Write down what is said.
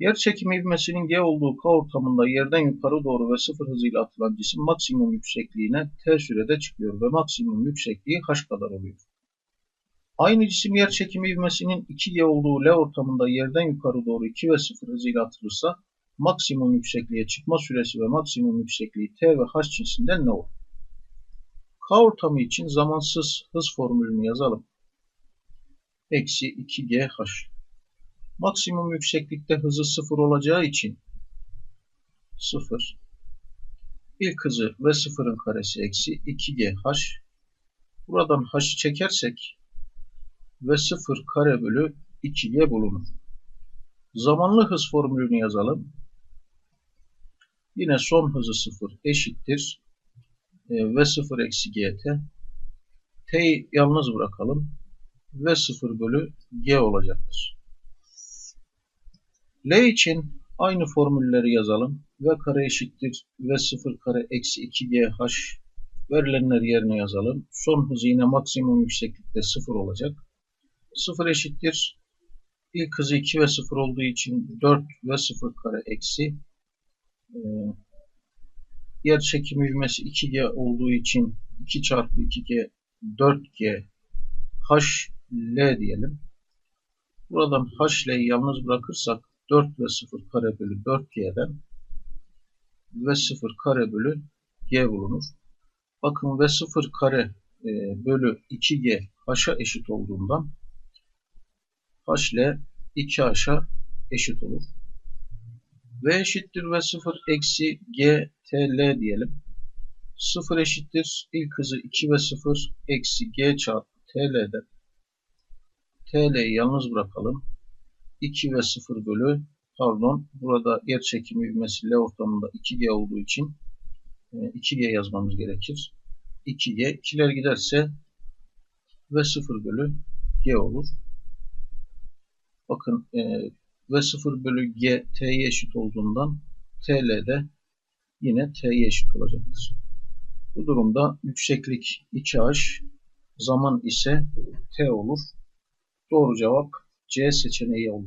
Yer çekimi ivmesinin G olduğu K ortamında yerden yukarı doğru ve sıfır hızıyla atılan cisim maksimum yüksekliğine T sürede çıkıyor ve maksimum yüksekliği H kadar oluyor. Aynı cisim yer çekimi ivmesinin 2G olduğu L ortamında yerden yukarı doğru 2 ve 0 hızıyla atılırsa maksimum yüksekliğe çıkma süresi ve maksimum yüksekliği T ve H cinsinden ne olur? K ortamı için zamansız hız formülünü yazalım. Eksi 2GH. Maksimum yükseklikte hızı 0 olacağı için 0 ilk hızı ve 0'ın karesi eksi 2GH. Buradan H'ı çekersek ve 0 kare bölü 2G bulunur. Zamanlı hız formülünü yazalım. Yine son hızı 0 eşittir e, v 0 eksi gt. T'yi yalnız bırakalım. v 0 bölü g olacaktır. L için aynı formülleri yazalım. v kare eşittir v 0 kare eksi 2gh verilenler yerine yazalım. Son hızı yine maksimum yükseklikte 0 olacak. 0 eşittir. İlk hızı 2 ve 0 olduğu için 4 ve 0 kare eksi e, yer çekimi ivmesi 2G olduğu için 2 çarpı 2G 4G H L diyelim. Buradan H L'yi yalnız bırakırsak 4 ve 0 kare bölü 4G'den ve 0 kare bölü G bulunur. Bakın ve 0 kare e, bölü 2G H'a eşit olduğundan H L 2H'a eşit olur. V eşittir ve 0 eksi G T L diyelim. 0 eşittir ilk hızı 2 ve 0 eksi G çarpı T L'den. T L'yi yalnız bırakalım. 2 ve 0 bölü pardon burada yer çekimi ivmesi L ortamında 2G olduğu için 2G e, yazmamız gerekir. 2G 2'ler giderse ve 0 bölü G olur. Bakın e, ve 0 bölü G T'ye eşit olduğundan TL de yine T'ye eşit olacaktır. Bu durumda yükseklik 2H zaman ise T olur. Doğru cevap Jason O'Neill